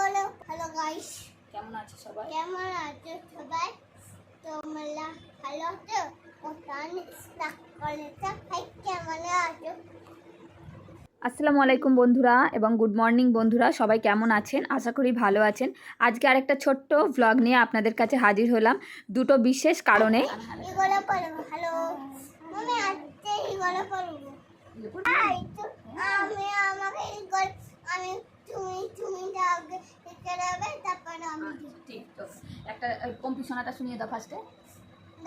বলো। Hello guys কেমন আছে সবাই? কেমন আছো সবাই? তোমরা ভালো আছো? কেমন আছো? আসসালামু আলাইকুম বন্ধুরা এবং গুড মর্নিং বন্ধুরা। সবাই কেমন আছেন? আশা করি ভালো আছেন। আজকে আরেকটা ছোট্ট ভ্লগ নিয়ে আপনাদের কাছে হাজির হলাম। দুটো বিশেষ কারণে। আমি আজকে এগুলো পড়ব হাই তো আমি আমাকে এগুলো আমি তুমি তুমি যাবে লিখে দেবে তারপর আমি ঠিক তো একটা কম্পিটিশনাটা শুনিয়ে দাও ফার্স্টে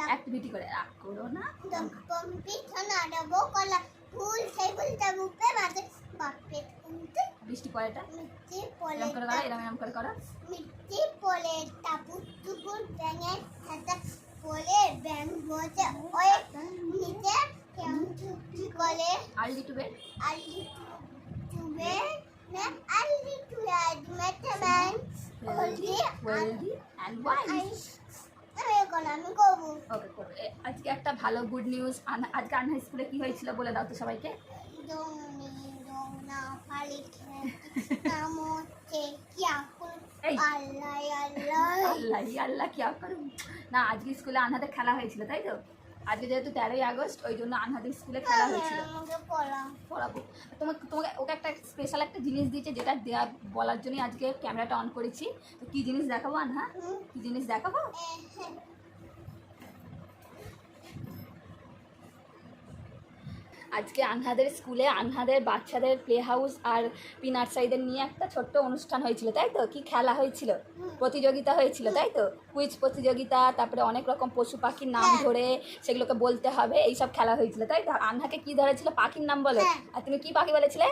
অ্যাক্টিভিটি করে রাগ করো না। কম্পিটিশন আডাবো কলা ফুল সেই ফুলটা বুপে মাঝে বাপে কিন্তু বৃষ্টি পড়েটা মিষ্টি করে পলে করো এরম এরম করে করো। মিষ্টি পলে টাপু টুকুর ব্যাঙের সাথে পলে ব্যাং বসে ওই নিচে কেমন চুপটি করে টু বেড আলি টুবে না আলি টুবে মেটে man healthy wealthy and wise আমি এখন আমি করব ওকে আজকে একটা ভালো গুড নিউজ আজকে আনহা স্কুলে কি হয়েছিল বলে দাও তো সবাইকে। আল্লাহ আল্লাহ কি করুন না আজকে স্কুলে আনহাতে খেলা হয়েছিল তাই তো? আজকে যেহেতু তেরোই আগস্ট ওই জন্য আনহাদের স্কুলে খেলা হয়েছিল। পড়াবো। তোমাকে তোমাকে ওকে একটা স্পেশাল একটা জিনিস দিয়েছে যেটা দেওয়া বলার জন্যই আজকে ক্যামেরাটা অন করেছি। তো কী জিনিস দেখাবো আনহা? কী জিনিস দেখাবো? আজকে আনহাদের স্কুলে আনহাদের বাচ্চাদের প্লে হাউস আর পি নার্সারিদের নিয়ে একটা ছোট্ট অনুষ্ঠান হয়েছিল তাই তো? কি খেলা হয়েছিল? প্রতিযোগিতা হয়েছিল তাই তো? কুইজ প্রতিযোগিতা তারপরে অনেক রকম পশু পাখির নাম হ্যাঁ। ধরে সেগুলোকে বলতে হবে এইসব খেলা হয়েছিল তাই তো? আনহাকে কি ধরেছিল? পাখির নাম বলো। হ্যাঁ। আর তুমি কি পাখি বলেছিলে?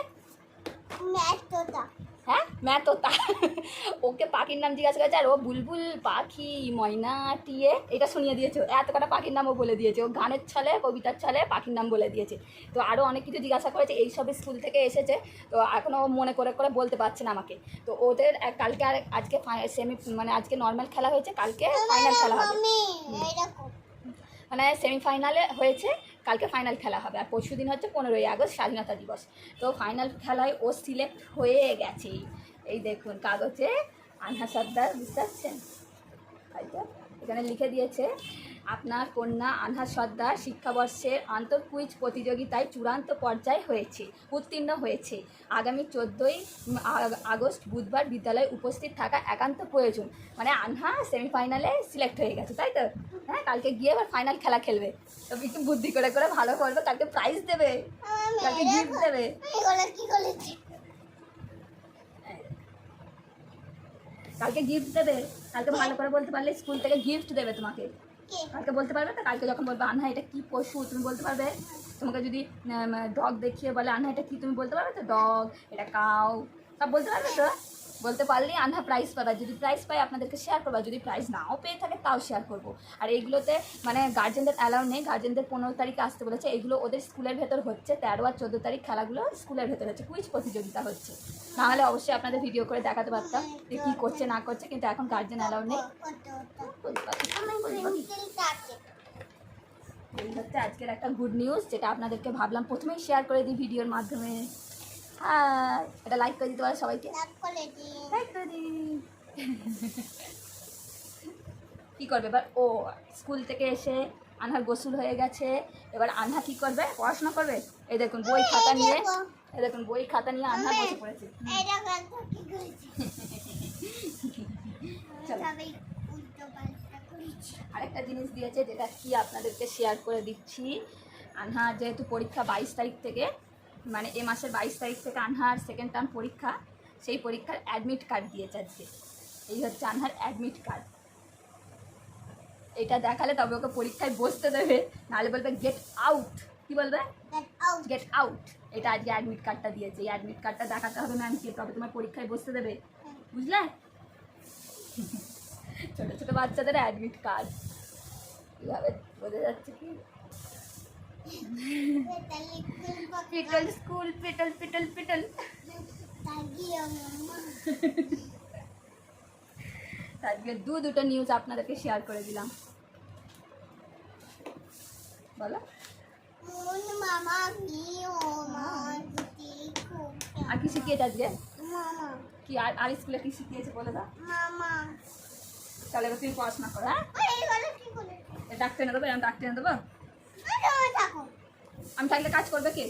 হ্যাঁ? ম্যাথ ওতা ওকে পাখির নাম জিজ্ঞাসা করেছে আর ও বুলবুল পাখি ময়না টিয়ে এটা শুনিয়ে দিয়েছে। এত কটা পাখির নামও বলে দিয়েছে। ও গানের ছলে কবিতার ছলে পাখির নাম বলে দিয়েছে। তো আরও অনেক কিছু জিজ্ঞাসা করেছে এইসব স্কুল থেকে এসেছে। তো এখনও ও মনে করে করে বলতে পারছে না আমাকে। তো ওদের কালকে আর আজকে সেমি মানে আজকে নর্মাল খেলা হয়েছে কালকে ফাইনাল খেলা হবে। মানে সেমিফাইনালে হয়েছে। কালকে ফাইনাল খেলা হবে। আর পরশু দিন হচ্ছে পনেরোই আগস্ট স্বাধীনতা দিবস। তো ফাইনাল খেলায় ও সিলেক্ট হয়ে গেছে। এই দেখুন, কাগজে আনহা সর্দার, বুঝতে পারছেন? এখানে লিখে দিয়েছে আপনার কন্যা আনহা সর্দার শিক্ষাবর্ষের আন্তঃকুইজ প্রতিযোগিতায় চূড়ান্ত পর্যায়ে হয়েছে, উত্তীর্ণ হয়েছে। আগামী চোদ্দোই আগস্ট বুধবার বিদ্যালয়ে উপস্থিত থাকা একান্ত প্রয়োজন। মানে আনহা সেমিফাইনালে সিলেক্ট হয়ে গেছে, তাই তো? হ্যাঁ কালকে গিয়ে এবার ফাইনাল খেলা খেলবে। তো বুদ্ধি করে করে ভালো করবে, কালকে প্রাইজ দেবে। কালকে গিফট দেবে। কালকে গিফট দেবে। কালকে ভালো করে বলতে পারলে স্কুল থেকে গিফট দেবে তোমাকে। কালকে বলতে পারবে? তো কালকে যখন বলবে, আনহা, এটা কি পশু? তুমি বলতে পারবে। তোমাকে যদি ডগ দেখিয়ে বলে, আনহা, এটা কি? তুমি বলতে পারবে তো, ডগ, এটা কাউ। সব বলতে পারবে তো? বলতে পারলেই আনহা প্রাইজ পাবে। যদি প্রাইজ পাই আপনাদেরকে শেয়ার করব। যদি প্রাইজ নাও পেয়ে থাকে, তাও শেয়ার করব। আর এইগুলোতে মানে গার্জেনদের অ্যালাউ নেই। গার্জেনদের পনেরো তারিখে আসতে বলেছে। এগুলো ওদের স্কুলের ভেতর হচ্ছে। তেরো আর চোদ্দ তারিখ খেলাগুলো স্কুলের ভেতর হচ্ছে। কুইজ প্রতিযোগিতা হচ্ছে। নাহলে অবশ্যই আপনাদের ভিডিও করে দেখাতে পারতাম যে কী করছে, না করছে। কিন্তু এখন গার্জেন অ্যালাউ নেই। এই হচ্ছে আজকের একটা গুড নিউজ যেটা আপনাদেরকে ভাবলাম প্রথমেই শেয়ার করে দিই ভিডিওর মাধ্যমে। হ্যাঁ এটা লাইক করে দিতে পারে সবাইকে। লাইক করে দিই কী করবে? এবার ও স্কুল থেকে এসে আনহার গোসল হয়ে গেছে। এবার আনহা কী করবে? পড়াশোনা করবে? এই দেখুন বই খাতা নিয়ে এই দেখুন বই খাতা নিয়ে আনহা বসে পড়েছে। চলো। সবাই উল্টো পাল্টা করেছি আরেকটা জিনিস দিয়েছে যেটা কি আপনাদেরকে শেয়ার করে দিচ্ছি। আনহার যেহেতু পরীক্ষা বাইশ তারিখ থেকে মানে এ মাসের বাইশ তারিখ থেকে আনহার সেকেন্ড টার্ম পরীক্ষা সেই পরীক্ষার অ্যাডমিট কার্ড দিয়েছে আজকে। এই হচ্ছে আনহার অ্যাডমিট কার্ড এটা দেখালে তবে ওকে পরীক্ষায় বসতে দেবে নাহলে বলবে গেট আউট কি বলবে? গেট আউট এটা আজকে অ্যাডমিট কার্ডটা দিয়েছে। এই অ্যাডমিট কার্ডটা দেখাতে হবে ম্যাম ম্যামকে তবে তোমার পরীক্ষায় বসতে দেবে। বুঝলে? ছোটো ছোটো বাচ্চাদের অ্যাডমিট কার্ড কীভাবে বোঝা যাচ্ছে কি তাহলে খুলবো পিটল স্কুল পিটল পিটল পিটল তাগিয়ে মামা আজকে দু দুটো নিউজ আপনাদেরকে শেয়ার করে দিলাম বলো মন মামা মিও মামা দিদি খুব আর কি শিখিয়েছে আজকে মামা কি আর আর স্কুলে কি শিখিয়েছে বলে দাও মামা তাহলে এবার তুমি পড়াশোনা করো হ্যাঁ? ডাক্তার এনে দেবো এরকম ডাক্তার এনে দেবো? আমি থাকলে কাজ করবে কে?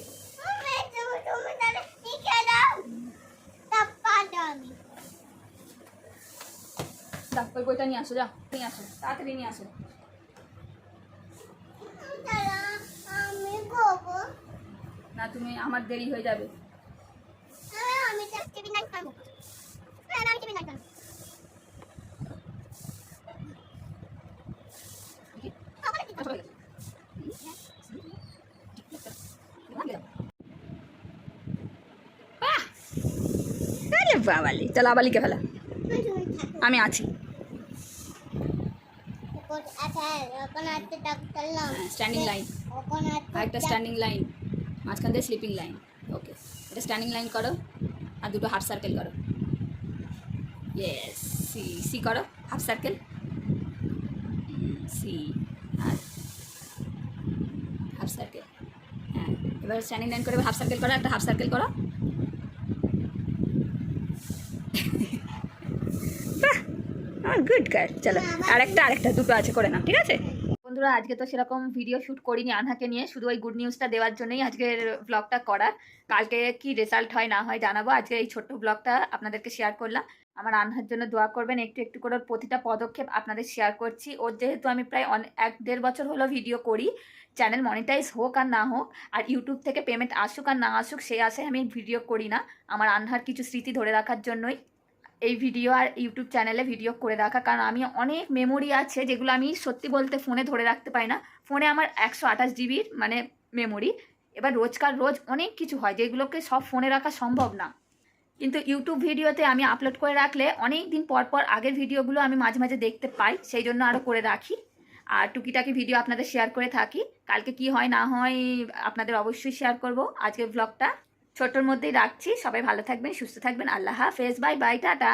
ওই বইটা নিয়ে আসো যাও নিয়ে আসো তাড়াতাড়ি নিয়ে আসো। না তুমি আমার দেরি হয়ে যাবে। আমি আমি টিভি নাই খাব হ্যাঁ আমি টিভি নাই খাব আমার কি আসো, বাহ! বাবালি আবার লিখে ফেলা। আমি আছি। স্ট্যান্ডিং লাইন একটা স্ট্যান্ডিং লাইন মাঝখান দিয়ে স্লিপিং লাইন ওকে এটা স্ট্যান্ডিং লাইন করো, আর দুটো হাফ সার্কেল করো। ইয়েস সি সি করো হাফ সার্কেল সি আর হাফ সার্কেল হ্যাঁ এবার স্ট্যান্ডিং লাইন করে হাফ সার্কেল করো, একটা হাফ সার্কেল করো। গুড গার্ড চলো। আরেকটা আরেকটা, দুটো আছে, করে নাও, ঠিক আছে? বন্ধুরা, আজকে তো সেরকম ভিডিও শ্যুট করিনি আনহাকে নিয়ে, শুধু ওই গুড নিউজটা দেওয়ার জন্যই আজকের ব্লগটা করা কালকে কি রেজাল্ট হয়, না হয় জানাব। আজকে এই ছোট্ট ব্লগটা আপনাদেরকে শেয়ার করলাম। আমার আনহার জন্য দোয়া করবেন, একটু একটু করে প্রতিটা পদক্ষেপ আপনাদের শেয়ার করছি। ওর যেহেতু আমি প্রায় এক দেড় বছর হলো ভিডিও করি চ্যানেল মনিটাইজ হোক আর না হোক, আর ইউটিউব থেকে পেমেন্ট আসুক আর না আসুক, সেই আশায় আমি ভিডিও করি না। আমার আনহার কিছু স্মৃতি ধরে রাখার জন্যই। এই ভিডিও আর ইউটিউব চ্যানেলে ভিডিও করে রাখা, কারণ আমি অনেক মেমোরি আছে যেগুলো আমি সত্যি বলতে ফোনে ধরে রাখতে পারি না। ফোনে আমার একশো আঠাশ জিবির মানে মেমোরি এবার রোজকার রোজ অনেক কিছু হয় যেগুলোকে সব ফোনে রাখা সম্ভব না। কিন্তু ইউটিউব ভিডিওতে আমি আপলোড করে রাখলে অনেক দিন পর পর আগের ভিডিওগুলো আমি মাঝে মাঝে দেখতে পাই, সেই জন্য আরও করে রাখি। আর টুকিটাকি ভিডিও আপনাদের শেয়ার করে থাকি। কালকে কি হয় না হয় আপনাদের অবশ্যই শেয়ার করব। আজকের ব্লগটা ছোটোর মধ্যেই রাখছি। সবাই ভালো থাকবেন সুস্থ থাকবেন। আল্লাহ হাফেজ। Bye bye tata.